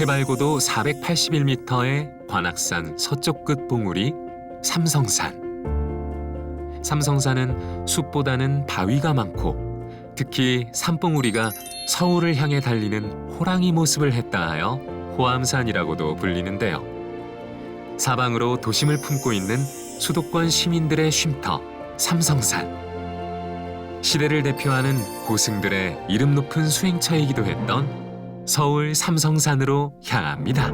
해발고도 481m의 관악산 서쪽 끝 봉우리 삼성산. 삼성산은 숲보다는 바위가 많고 특히 산봉우리가 서울을 향해 달리는 호랑이 모습을 했다 하여 호암산이라고도 불리는데요. 사방으로 도심을 품고 있는 수도권 시민들의 쉼터 삼성산. 시대를 대표하는 고승들의 이름 높은 수행처이기도 했던 서울 삼성산으로 향합니다.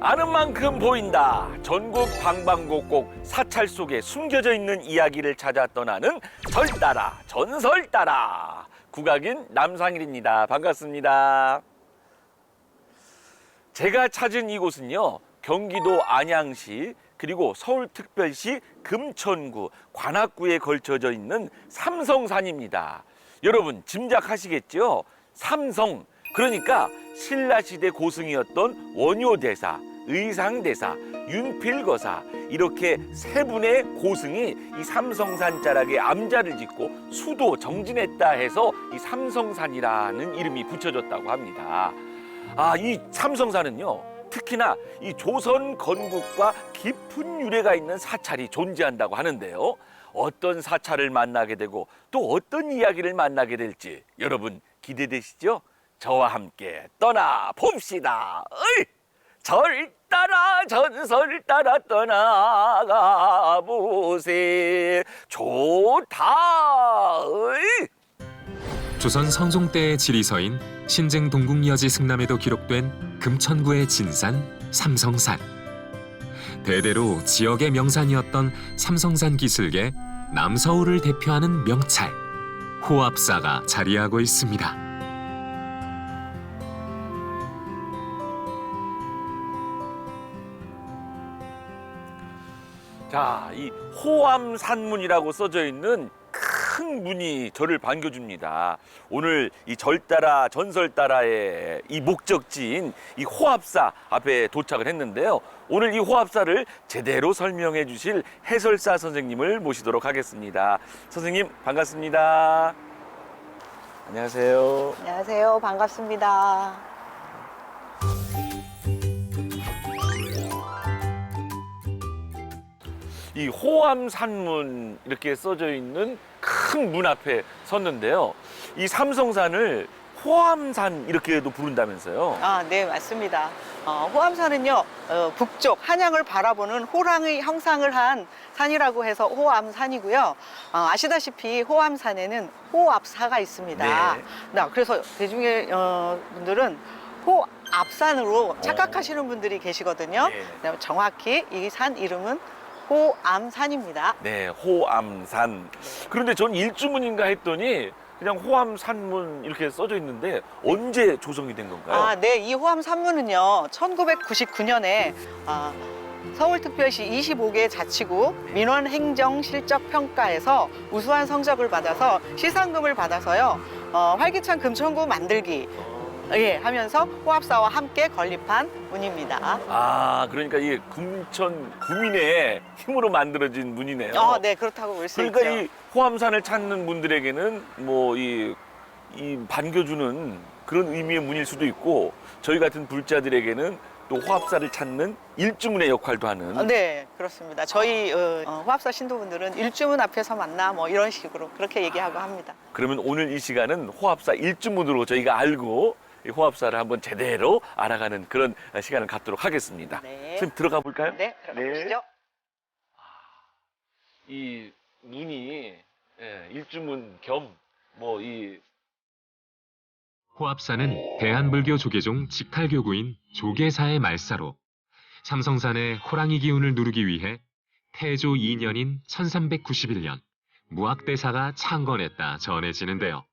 아는 만큼 보인다. 전국 방방곡곡 사찰 속에 숨겨져 있는 이야기를 찾아 떠나는 절 따라 전설 따라 국악인 남상일입니다. 반갑습니다. 제가 찾은 이곳은요 경기도 안양시 그리고 서울특별시 금천구 관악구에 걸쳐져 있는 삼성산입니다. 여러분 짐작하시겠죠? 삼성 그러니까 신라시대 고승이었던 원효대사, 의상대사, 윤필거사 이렇게 세 분의 고승이 이 삼성산 자락에 암자를 짓고 수도 정진했다 해서 이 삼성산이라는 이름이 붙여졌다고 합니다. 아, 이 삼성산은요. 특히나 이 조선 건국과 깊은 유래가 있는 사찰이 존재한다고 하는데요. 어떤 사찰을 만나게 되고 또 어떤 이야기를 만나게 될지 여러분 기대되시죠? 저와 함께 떠나 봅시다. 어이! 절 따라 전설 따라 떠나가 보세 좋다. 어이! 조선 성종 때의 지리서인 신증 동국여지 승남에도 기록된 금천구의 진산 삼성산. 대대로 지역의 명산이었던 삼성산 기슭에 남서울을 대표하는 명찰 호압사가 자리하고 있습니다. 자, 이 호암산문이라고 써져 있는 큰 문이 저를 반겨줍니다. 오늘 이 절따라 전설따라의 이 목적지인 이 호합사 앞에 도착을 했는데요. 오늘 이 호합사를 제대로 설명해 주실 해설사 선생님을 모시도록 하겠습니다. 선생님 반갑습니다. 안녕하세요. 안녕하세요. 반갑습니다. 이 호암산문 이렇게 써져 있는 큰 문 앞에 섰는데요. 이 삼성산을 호암산 이렇게도 부른다면서요. 아, 네, 맞습니다. 어, 호암산은요, 어, 북쪽 한양을 바라보는 호랑의 형상을 한 산이라고 해서 호암산이고요. 어, 아시다시피 호암산에는 호압사가 있습니다. 네. 네, 그래서 대중의 어, 분들은 호압산으로 착각하시는 분들이 계시거든요. 네. 네, 정확히 이 산 이름은 호암산입니다. 네, 호암산. 그런데 전 일주문인가 했더니 그냥 호암산문 이렇게 써져 있는데 언제 조성이 된 건가요? 아, 네. 이 호암 산문은요. 1999년에 아, 서울특별시 25개 자치구 민원 행정 실적 평가에서 우수한 성적을 받아서 시상금을 받아서요. 어, 활기찬 금천구 만들기 예, 하면서 호합사와 함께 건립한 문입니다. 아, 그러니까 이게 금천 구민의 힘으로 만들어진 문이네요. 어, 네, 그렇다고 볼수 그러니까 있죠. 이 호암산을 찾는 분들에게는 뭐 이 이 반겨주는 그런 의미의 문일 수도 있고 저희 같은 불자들에게는 또 호합사를 찾는 일주문의 역할도 하는 어, 네, 그렇습니다. 저희 어, 어, 호합사 신도분들은 일주문 앞에서 만나 뭐 이런 식으로 그렇게 얘기하고 합니다. 그러면 오늘 이 시간은 호합사 일주문으로 저희가 알고 이 호합사를 한번 제대로 알아가는 그런 시간을 갖도록 하겠습니다. 네. 선생님 들어가 볼까요? 네, 들어가 보시죠. 이 문이 예, 일주문 겸뭐이 호압사는 대한불교 조계종 직탈교구인 조계사의 말사로 삼성산의 호랑이 기운을 누르기 위해 태조 2년인 1391년 무학대사가 창건했다 전해지는데요.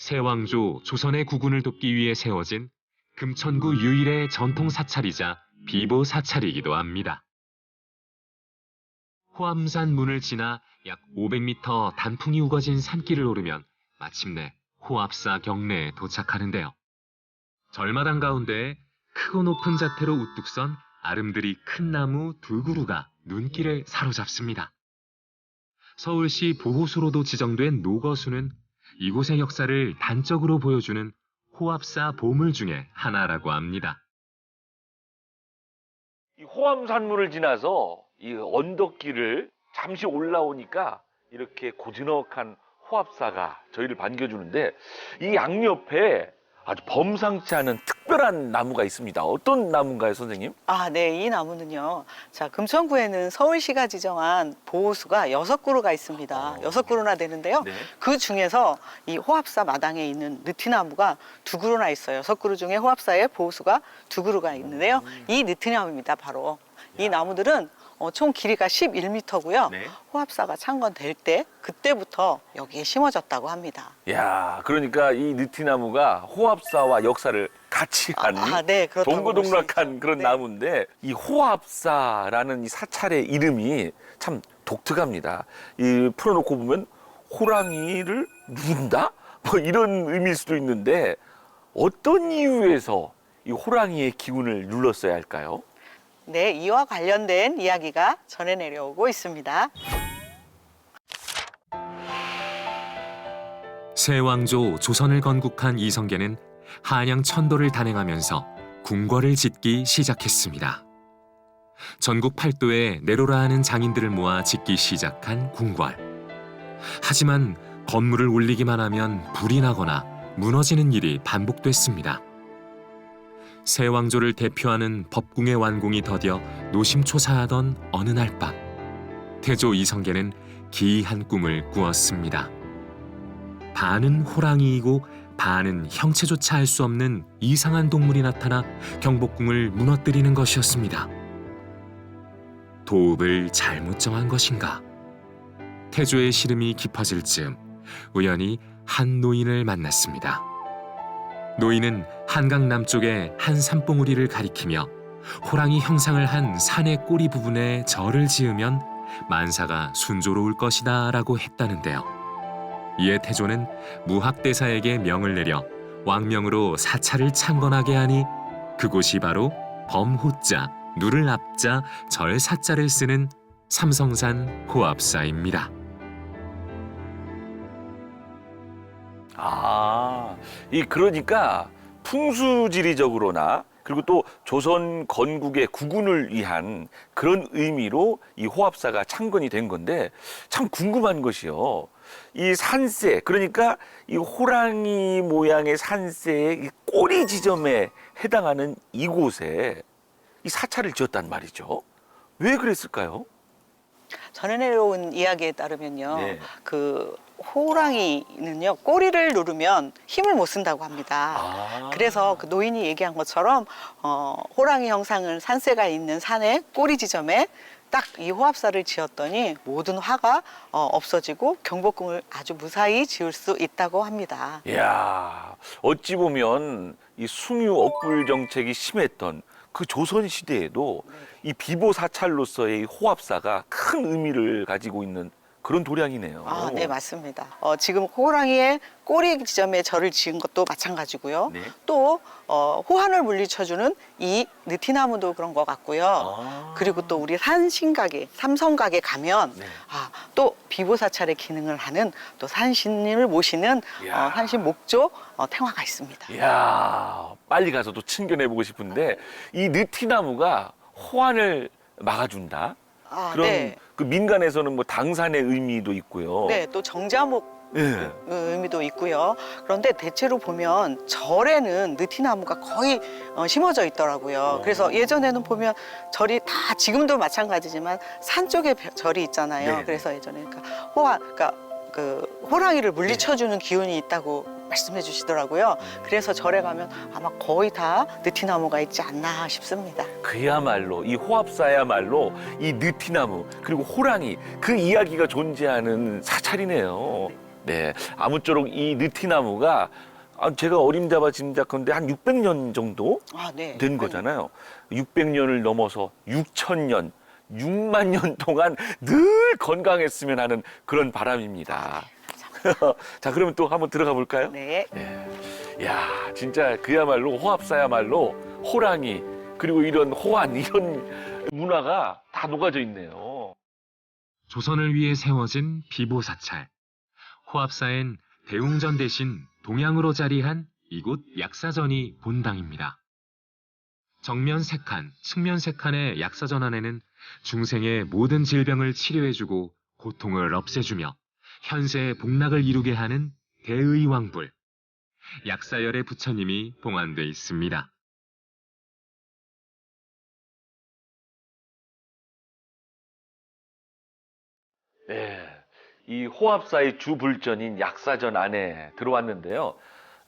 세왕조 조선의 국군을 돕기 위해 세워진 금천구 유일의 전통 사찰이자 비보 사찰이기도 합니다. 호암산 문을 지나 약 500m 단풍이 우거진 산길을 오르면 마침내 호압사 경내에 도착하는데요. 절마당 가운데 크고 높은 자태로 우뚝 선 아름드리 큰 나무 두 그루가 눈길을 사로잡습니다. 서울시 보호수로도 지정된 노거수는 이곳의 역사를 단적으로 보여주는 호합사 보물 중에 하나라고 합니다. 이 호암산물을 지나서 이 언덕길을 잠시 올라오니까 이렇게 고즈넉한 호합사가 저희를 반겨주는데 이 양옆에 아주 범상치 않은 특별한 나무가 있습니다. 어떤 나무인가요, 선생님? 아, 네, 이 나무는요. 자, 금천구에는 서울시가 지정한 보호수가 여섯 그루가 있습니다. 어. 여섯 그루나 되는데요. 네. 그 중에서 이 호합사 마당에 있는 느티나무가 두 그루나 있어요. 여섯 그루 중에 호합사에 보호수가 두 그루가 있는데요. 이 느티나무입니다, 바로. 이 나무들은 어, 총 길이가 11m고요. 네. 호합사가 창건될 때 그때부터 여기에 심어졌다고 합니다. 야, 그러니까 이 느티나무가 호합사와 역사를 같이 아, 한 아, 네, 그렇다고 볼수 동고동락한 있죠. 그런 네. 나무인데 이 호합사라는 이 사찰의 이름이 참 독특합니다. 이 풀어놓고 보면 호랑이를 누른다? 뭐 이런 의미일 수도 있는데 어떤 이유에서 이 호랑이의 기운을 눌렀어야 할까요? 네, 이와 관련된 이야기가 전해 내려오고 있습니다. 세왕조 조선을 건국한 이성계는 한양 천도를 단행하면서 궁궐을 짓기 시작했습니다. 전국 팔도에 내로라 하는 장인들을 모아 짓기 시작한 궁궐. 하지만 건물을 올리기만 하면 불이 나거나 무너지는 일이 반복됐습니다. 세왕조를 대표하는 법궁의 완공이 더뎌 노심초사하던 어느 날 밤, 태조 이성계는 기이한 꿈을 꾸었습니다. 반은 호랑이이고 반은 형체조차 알 수 없는 이상한 동물이 나타나 경복궁을 무너뜨리는 것이었습니다. 도읍을 잘못 정한 것인가? 태조의 시름이 깊어질 즈음 우연히 한 노인을 만났습니다. 노인은 한강 남쪽의 한 산봉우리를 가리키며 호랑이 형상을 한 산의 꼬리 부분에 절을 지으면 만사가 순조로울 것이다 라고 했다는데요. 이에 태조는 무학대사에게 명을 내려 왕명으로 사찰을 창건하게 하니 그곳이 바로 범호자, 누를 앞자, 절사자를 쓰는 삼성산 호합사입니다. 아, 이 그러니까 풍수지리적으로나 그리고 또 조선 건국의 구군을 위한 그런 의미로 이 호합사가 창건이 된 건데 참 궁금한 것이요. 이 산세 그러니까 이 호랑이 모양의 산세의 이 꼬리 지점에 해당하는 이곳에 이 사찰을 지었단 말이죠. 왜 그랬을까요? 전해 내려온 이야기에 따르면요. 네. 그 호랑이는요. 꼬리를 누르면 힘을 못 쓴다고 합니다. 아. 그래서 그 노인이 얘기한 것처럼 어, 호랑이 형상을 산세가 있는 산의 꼬리 지점에 딱 이 호합사를 지었더니 모든 화가 어, 없어지고 경복궁을 아주 무사히 지을 수 있다고 합니다. 이야, 어찌 보면 이 숭유 억불 정책이 심했던 그 조선 시대에도 이 비보 사찰로서의 이 호합사가 큰 의미를 가지고 있는 그런 도량이네요. 아, 네, 맞습니다. 어, 지금 호랑이의 꼬리 지점에 절을 지은 것도 마찬가지고요. 네. 또 어, 호환을 물리쳐주는 이 느티나무도 그런 것 같고요. 아. 그리고 또 우리 산신각에 삼성각에 가면 네. 아, 또 비보사찰의 기능을 하는 또 산신을 모시는 이야. 어, 산신 목조 어, 탱화가 있습니다. 이야, 빨리 가서 또 친견해 보고 싶은데 이 느티나무가 호환을 막아준다. 아, 그런 네. 그 민간에서는 뭐 당산의 의미도 있고요. 네, 또 정자목 예. 의미도 있고요. 그런데 대체로 보면 절에는 느티나무가 거의 어, 심어져 있더라고요. 어. 그래서 예전에는 보면 절이 다 지금도 마찬가지지만 산 쪽에 벼- 절이 있잖아요. 네네. 그래서 예전에 그러니까 호화, 그러니까 그 호랑이를 물리쳐주는 기운이 있다고 말씀해 주시더라고요. 그래서 절에 가면 아마 거의 다 느티나무가 있지 않나 싶습니다. 그야말로 이 호합사야말로 이 느티나무 그리고 호랑이 그 이야기가 존재하는 사찰이네요. 네, 아무쪼록 이 느티나무가 아, 제가 어림잡아 짐작컨대 한 600년 정도 아, 네. 된 거잖아요. 600년을 넘어서 6천년, 6만 년 동안 늘 건강했으면 하는 그런 바람입니다. 자, 그러면 또 한번 들어가 볼까요? 네. 예. 야, 진짜 그야말로 호합사야말로 호랑이 그리고 이런 호환 이런 문화가 다 녹아져 있네요. 조선을 위해 세워진 비보사찰. 호합사엔 대웅전 대신 동양으로 자리한 이곳 약사전이 본당입니다. 정면 3칸, 측면 3칸의 약사전 안에는 중생의 모든 질병을 치료해주고 고통을 없애주며 현세의 복락을 이루게 하는 대의왕불, 약사열의 부처님이 봉안돼 있습니다. 네, 이 호합사의 주 불전인 약사전 안에 들어왔는데요.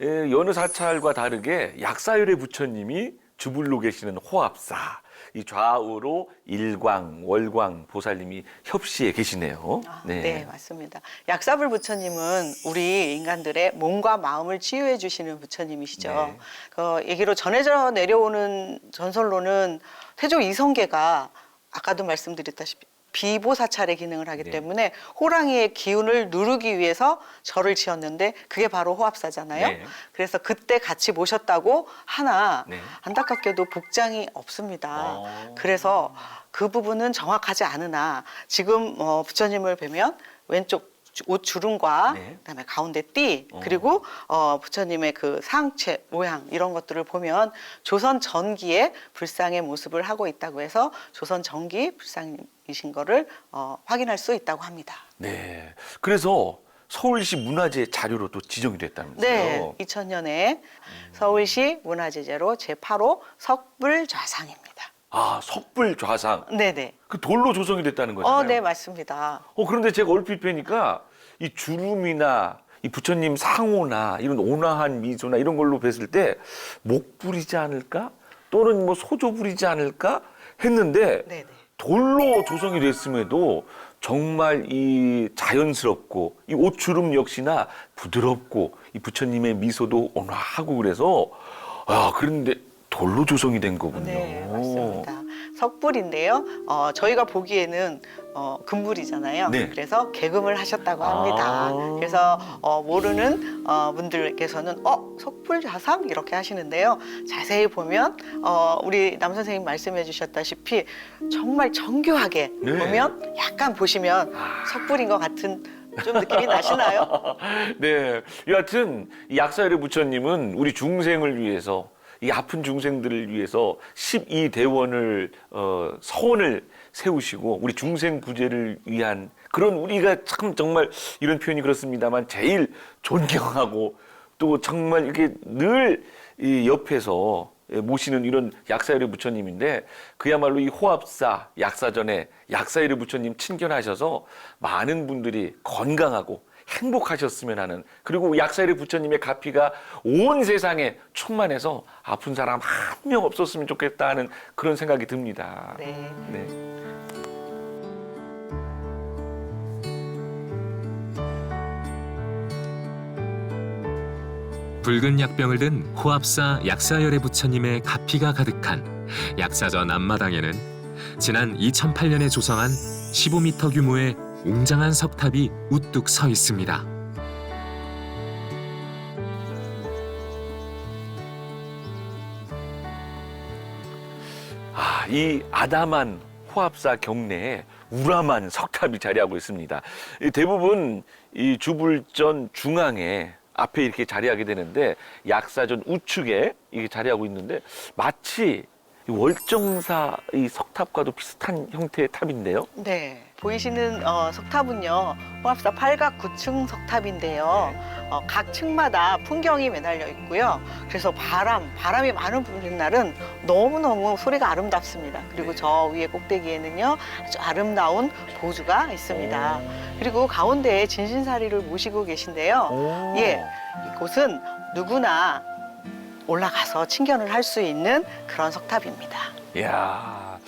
예, 여느 사찰과 다르게 약사열의 부처님이 주불로 계시는 호합사. 이 좌우로 일광, 월광 보살님이 협시에 계시네요. 아, 네. 맞습니다. 약사불 부처님은 우리 인간들의 몸과 마음을 치유해 주시는 부처님이시죠. 네. 그 얘기로 전해져 내려오는 전설로는 태조 이성계가 아까도 말씀드렸다시피 비보사찰의 기능을 하기 네. 때문에 호랑이의 기운을 누르기 위해서 절을 지었는데 그게 바로 호합사잖아요. 네. 그래서 그때 같이 모셨다고 하나 네. 안타깝게도 복장이 없습니다. 어. 그래서 그 부분은 정확하지 않으나 지금 어, 부처님을 뵈면 왼쪽 주- 옷 주름과 네. 그다음에 가운데 띠 어. 그리고 어, 부처님의 그 상체 모양 이런 것들을 보면 조선 전기의 불상의 모습을 하고 있다고 해서 조선 전기 불상이신 거를 어, 확인할 수 있다고 합니다. 네. 그래서 서울시 문화재 자료로 또 지정이 됐다면서요. 네, 2000년에 서울시 문화재제로 제8호 석불좌상입니다. 아, 석불 좌상. 네네. 그 돌로 조성이 됐다는 거잖아요. 어, 네 맞습니다. 어, 그런데 제가 얼핏 뵈니까 이 주름이나 이 부처님 상호나 이런 온화한 미소나 이런 걸로 뵀을 때 목불이지 않을까? 또는 뭐 소조불이지 않을까? 했는데 네네. 돌로 조성이 됐음에도 정말 이 자연스럽고 이 옷주름 역시나 부드럽고 이 부처님의 미소도 온화하고 그래서 아 그런데 돌로 조성이 된 거군요. 네, 맞습니다. 석불인데요. 어, 저희가 보기에는 어, 금불이잖아요. 네. 그래서 개금을 하셨다고 합니다. 아. 그래서 어, 모르는 어, 분들께서는 어 석불 좌상 이렇게 하시는데요. 자세히 보면 어, 우리 남 선생님 말씀해 주셨다시피 정말 정교하게 네. 보면 약간 보시면 석불인 것 같은 좀 느낌이 나시나요? 네. 여하튼 이 약사열의 부처님은 우리 중생을 위해서 이 아픈 중생들을 위해서 12대원을 어, 서원을 세우시고 우리 중생 구제를 위한 그런 우리가 참 정말 이런 표현이 그렇습니다만 제일 존경하고 또 정말 이렇게 늘 이 옆에서 모시는 이런 약사열의 부처님인데 그야말로 이 호합사 약사전에 약사열의 부처님 친견하셔서 많은 분들이 건강하고 행복하셨으면 하는 그리고 약사열의 부처님의 가피가 온 세상에 충만해서 아픈 사람 한 명 없었으면 좋겠다 하는 그런 생각이 듭니다. 네. 네. 붉은 약병을 든 호합사 약사열의 부처님의 가피가 가득한 약사전 앞마당에는 지난 2008년에 조성한 15m 규모의 웅장한 석탑이 우뚝 서 있습니다. 아, 이 아담한 호합사 경내에 우람한 석탑이 자리하고 있습니다. 이 대부분 이 주불전 중앙에 앞에 이렇게 자리하게 되는데 약사전 우측에 이게 자리하고 있는데 마치 이 월정사 이 석탑과도 비슷한 형태의 탑인데요. 네. 보이시는 어, 석탑은요, 호합사 팔각 9층 석탑인데요. 어, 각 층마다 풍경이 매달려 있고요. 그래서 바람, 바람이 많은 부는 날은 너무너무 소리가 아름답습니다. 그리고 네. 저 위에 꼭대기에는요, 아주 아름다운 보주가 있습니다. 그리고 가운데에 진신사리를 모시고 계신데요. 오. 예, 이곳은 누구나 올라가서 친견을 할 수 있는 그런 석탑입니다. 이야,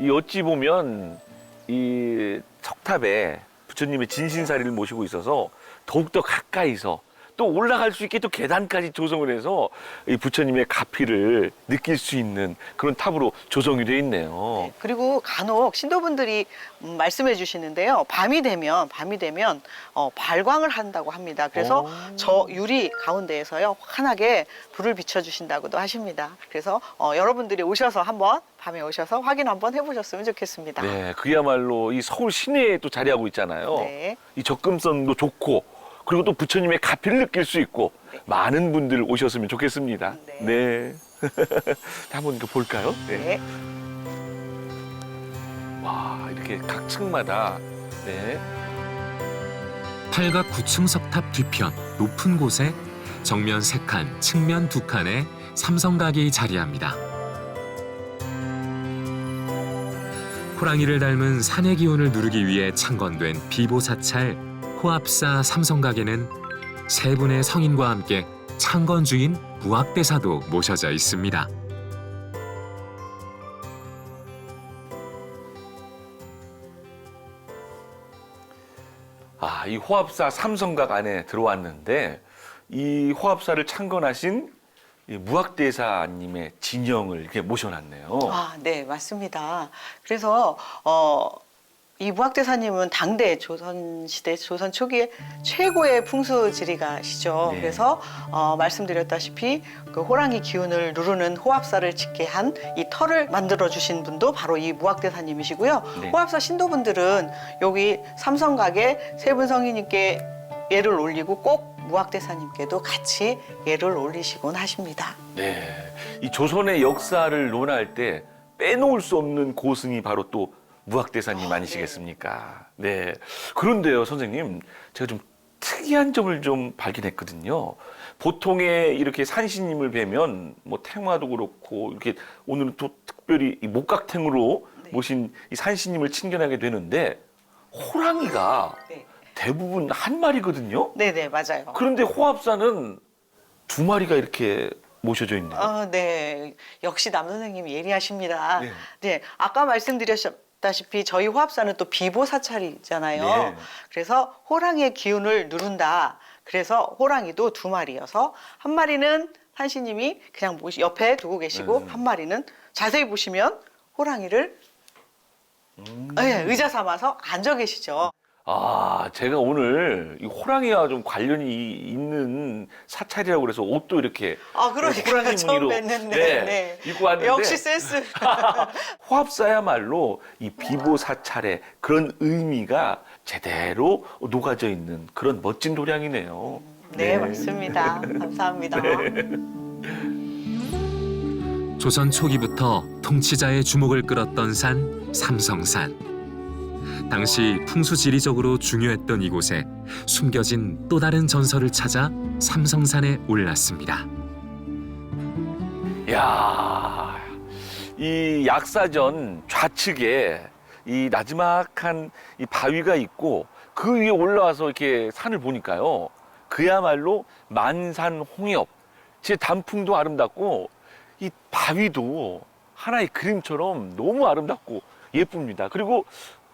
이 어찌 보면 이 석탑에 부처님의 진신사리를 모시고 있어서 더욱더 가까이서 또 올라갈 수 있게 또 계단까지 조성을 해서 이 부처님의 가피를 느낄 수 있는 그런 탑으로 조성이 돼 있네요. 그리고 간혹 신도분들이 음, 말씀해 주시는데요. 밤이 되면 밤이 되면 어, 발광을 한다고 합니다. 그래서 오. 저 유리 가운데에서요 환하게 불을 비춰 주신다고도 하십니다. 그래서 어, 여러분들이 오셔서 한번 밤에 오셔서 확인 한번 해보셨으면 좋겠습니다. 네, 그야말로 이 서울 시내에 또 자리하고 있잖아요. 네. 이 접근성도 좋고 그리고 또 부처님의 가피를 느낄 수 있고 많은 분들 오셨으면 좋겠습니다. 네. 네. 한번 이거 볼까요? 네. 네. 와, 이렇게 각 층마다 네. 8각 9층 석탑 뒤편 높은 곳에 정면 3칸, 측면 2칸의 삼성각이 자리합니다. 호랑이를 닮은 산의 기운을 누르기 위해 창건된 비보사찰 호합사 삼성각에는 세 분의 성인과 함께 창건주인 무학대사도 모셔져 있습니다. 아, 이 호합사 삼성각 안에 들어왔는데 이 호합사를 창건하신 이 무학대사님의 진영을 이렇게 모셔놨네요. 아, 네, 맞습니다. 그래서 어, 이 무학대사님은 당대 조선 시대 조선 초기에 최고의 풍수지리가시죠. 네. 그래서 어, 말씀드렸다시피 그 호랑이 기운을 누르는 호합사를 짓게 한이 터를 만들어 주신 분도 바로 이 무학대사님이시고요. 네. 호합사 신도분들은 여기 삼성각에 세분 성인님께 예를 올리고 꼭 무학대사님께도 같이 예를 올리시곤 하십니다. 네. 이 조선의 역사를 논할 때 빼놓을 수 없는 고승이 바로 또 무학대사님 아니시겠습니까? 네. 그런데요, 선생님. 제가 좀 특이한 점을 좀 발견했거든요. 보통의 이렇게 산신님을 뵈면 뭐 탱화도 그렇고 이렇게 오늘은 또 특별히 이 목각탱으로 네. 모신 이 산신님을 친견하게 되는데 호랑이가 네. 대부분 한 마리거든요. 네네, 맞아요. 그런데 호합사는 두 마리가 이렇게 모셔져 있네요. 아, 네. 역시 남 선생님이 예리하십니다. 네. 네. 아까 말씀드렸 다시피 저희 호합사는 또 비보 사찰이잖아요. 네. 그래서 호랑이의 기운을 누른다. 그래서 호랑이도 두 마리여서 한 마리는 한시님이 그냥 옆에 두고 계시고 네. 한 마리는 자세히 보시면 호랑이를 음. 네, 의자 삼아서 앉아 계시죠. 아, 제가 오늘 이 호랑이와 좀 관련이 있는 사찰이라고 그래서 옷도 이렇게 아, 그러니까 호랑이 처음 무늬로 뵀는데. 네, 네. 입고 왔는데 역시 센스. 호합사야말로 이 비보 사찰의 그런 의미가 제대로 녹아져 있는 그런 멋진 도량이네요. 네, 맞습니다. 감사합니다. 조선 초기부터 통치자의 주목을 끌었던 산 삼성산. 당시 풍수지리적으로 중요했던 이곳에 숨겨진 또 다른 전설을 찾아 삼성산에 올랐습니다. 야, 이 약사전 좌측에 이 나지막한 이 바위가 있고 그 위에 올라와서 이렇게 산을 보니까요. 그야말로 만산 홍엽. 제 단풍도 아름답고 이 바위도 하나의 그림처럼 너무 아름답고 예쁩니다. 그리고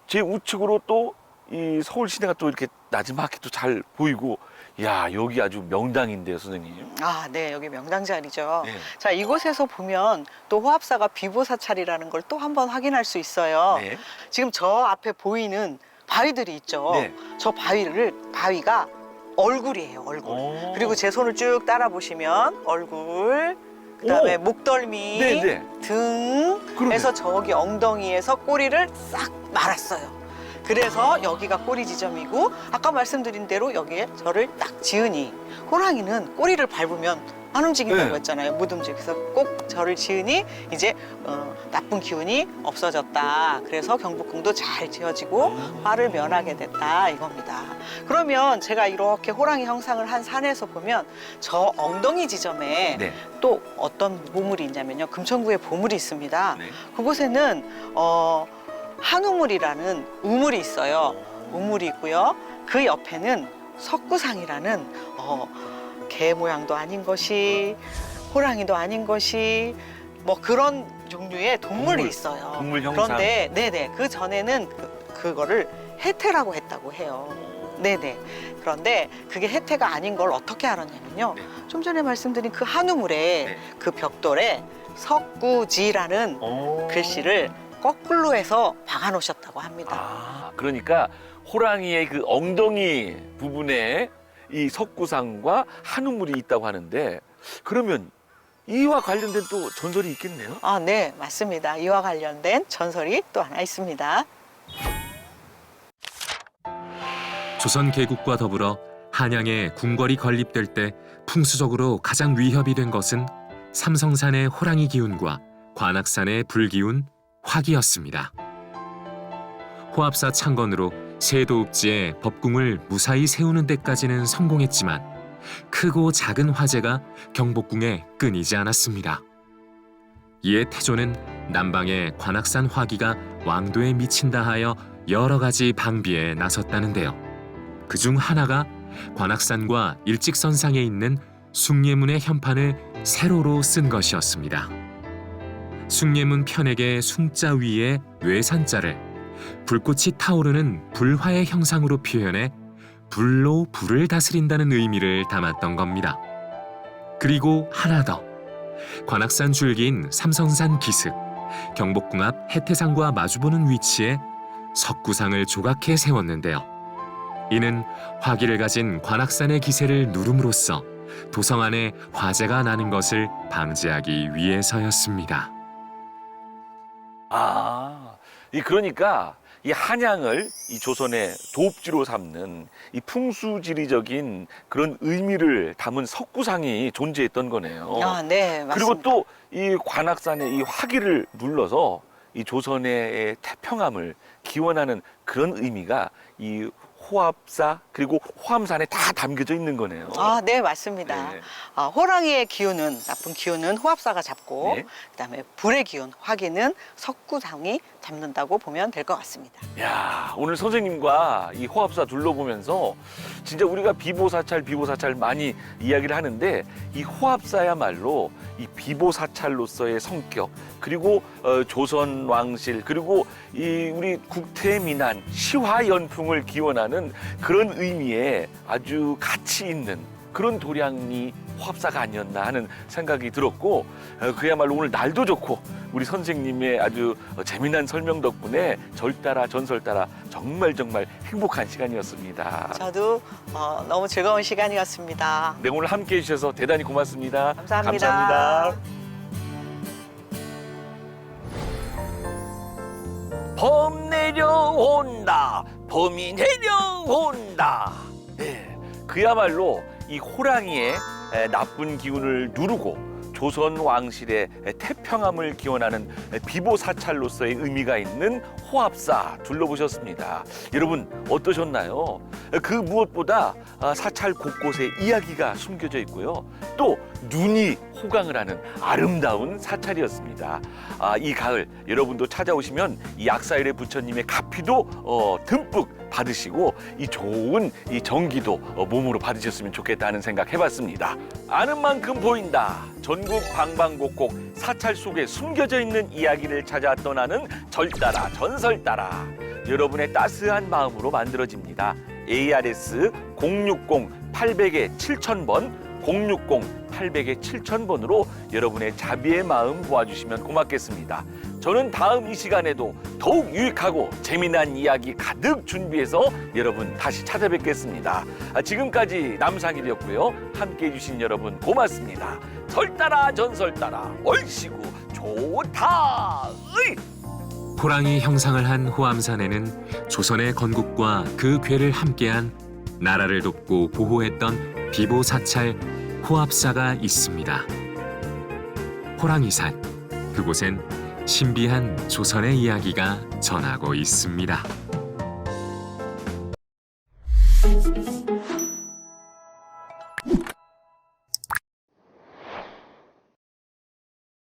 제 우측으로 또 이 서울 시내가 또 이렇게 나지막하게 또잘 보이고 야 여기 아주 명당인데요, 선생님. 아, 네, 여기 명당 자리죠. 네. 자, 이곳에서 보면 또 호합사가 비보사찰이라는 걸 또 한번 확인할 수 있어요. 네. 지금 저 앞에 보이는 바위들이 있죠. 네. 저 바위를 바위가 얼굴이에요, 얼굴. 오. 그리고 제 손을 쭉 따라 보시면 얼굴, 그다음에 오. 목덜미, 네, 네. 등, 그러네. 해서 저기 엉덩이에서 꼬리를 싹 말았어요. 그래서 여기가 꼬리 지점이고 아까 말씀드린 대로 여기에 저를 딱 지으니 호랑이는 꼬리를 밟으면 안 움직인다고 네. 했잖아요. 못 움직여 서 꼭 저를 지으니 이제 어, 나쁜 기운이 없어졌다. 그래서 경복궁도 잘 지어지고 화를 면하게 됐다 이겁니다. 그러면 제가 이렇게 호랑이 형상을 한 산에서 보면 저 엉덩이 지점에 네. 또 어떤 보물이 있냐면요. 금천구에 보물이 있습니다. 네. 그곳에는 어, 한우물이라는 우물이 있어요. 우물이 있고요. 그 옆에는 석구상이라는 어, 개 모양도 아닌 것이 호랑이도 아닌 것이 뭐 그런 종류의 동물이 동물, 있어요. 동물 형상. 그런데 네네 그 전에는 그, 그거를 해태라고 했다고 해요. 네네. 그런데 그게 혜태가 아닌 걸 어떻게 알았냐면요. 네. 좀 전에 말씀드린 그 한우물에 네. 그 벽돌에 석구지라는 글씨를 거꾸로 해서 박아 놓으셨다고 합니다. 아, 그러니까 호랑이의 그 엉덩이 부분에 이 석구상과 한우물이 있다고 하는데 그러면 이와 관련된 또 전설이 있겠네요. 아, 네, 맞습니다. 이와 관련된 전설이 또 하나 있습니다. 조선 개국과 더불어 한양에 궁궐이 건립될 때 풍수적으로 가장 위협이 된 것은 삼성산의 호랑이 기운과 관악산의 불기운 화기였습니다. 호합사 창건으로 세도읍지에 법궁을 무사히 세우는 데까지는 성공했지만 크고 작은 화재가 경복궁에 끊이지 않았습니다. 이에 태조는 남방의 관악산 화기가 왕도에 미친다 하여 여러 가지 방비에 나섰다는데요. 그 중 하나가 관악산과 일직선상에 있는 숭례문의 현판을 세로로 쓴 것이었습니다. 숭례문 편액의 숭자 위에 뇌산자를 불꽃이 타오르는 불화의 형상으로 표현해 불로 불을 다스린다는 의미를 담았던 겁니다. 그리고 하나 더. 관악산 줄기인 삼성산 기슭, 경복궁 앞 해태상과 마주보는 위치에 석구상을 조각해 세웠는데요. 이는 화기를 가진 관악산의 기세를 누름으로써 도성 안에 화재가 나는 것을 방지하기 위해서였습니다. 아, 이 그러니까 이 한양을 이 조선의 도읍지로 삼는 이 풍수지리적인 그런 의미를 담은 석구상이 존재했던 거네요. 아, 네, 맞습니다. 그리고 또 이 관악산의 이 화기를 눌러서 이 조선의 태평함을 기원하는 그런 의미가 이 호합사 그리고 호암산에 다 담겨져 있는 거네요. 아, 네, 맞습니다. 네. 아, 호랑이의 기운은 나쁜 기운은 호합사가 잡고 네. 그다음에 불의 기운 화기는 석구상이 잡는다고 보면 될 것 같습니다. 야 오늘 선생님과 이 호합사 둘러보면서 진짜 우리가 비보사찰 비보사찰 많이 이야기를 하는데 이 호합사야말로 이 비보사찰로서의 성격 그리고 어, 조선 왕실 그리고 이 우리 국태민안 시화 연풍을 기원하는 그런 의미에 아주 가치 있는 그런 도량이 호합사가 아니었나 하는 생각이 들었고 어, 그야말로 오늘 날도 좋고 우리 선생님의 아주 어, 재미난 설명 덕분에 절 따라 전설 따라 정말 정말 행복한 시간이었습니다. 저도 어, 너무 즐거운 시간이었습니다. 네 오늘 함께 해 주셔서 대단히 고맙습니다. 감사합니다. 감사합니다. 범 내려온다. 범이 내려온다. 네, 그야말로 이 호랑이의 에, 나쁜 기운을 누르고 조선 왕실의 에, 태평함을 기원하는 에, 비보 사찰로서의 의미가 있는 호합사 둘러보셨습니다. 여러분 어떠셨나요? 에, 그 무엇보다 아, 사찰 곳곳에 이야기가 숨겨져 있고요. 또 눈이 호강을 하는 아름다운 사찰이었습니다. 아, 이 가을 여러분도 찾아오시면 이 약사일의 부처님의 가피도 어, 듬뿍 받으시고 이 좋은 이 정기도 어, 몸으로 받으셨으면 좋겠다는 생각 해봤습니다. 아는 만큼 보인다. 전국 방방곡곡 사찰 속에 숨겨져 있는 이야기를 찾아 떠나는 절 따라 전설 따라 여러분의 따스한 마음으로 만들어집니다. ARS 060 800에 7000번 060 800에 7000번으로 여러분의 자비의 마음 모아주시면 고맙겠습니다. 저는 다음 이 시간에도 더욱 유익하고 재미난 이야기 가득 준비해서 여러분 다시 찾아뵙겠습니다. 아, 지금까지 남상일이었고요. 함께 해주신 여러분 고맙습니다. 설 따라 전설 따라 얼씨구 좋다. 으이! 호랑이 형상을 한 호암산에는 조선의 건국과 그 괴를 함께한 나라를 돕고 보호했던 비보 사찰 호합사가 있습니다. 호랑이산 그곳엔 신비한 조선의 이야기가 전하고 있습니다.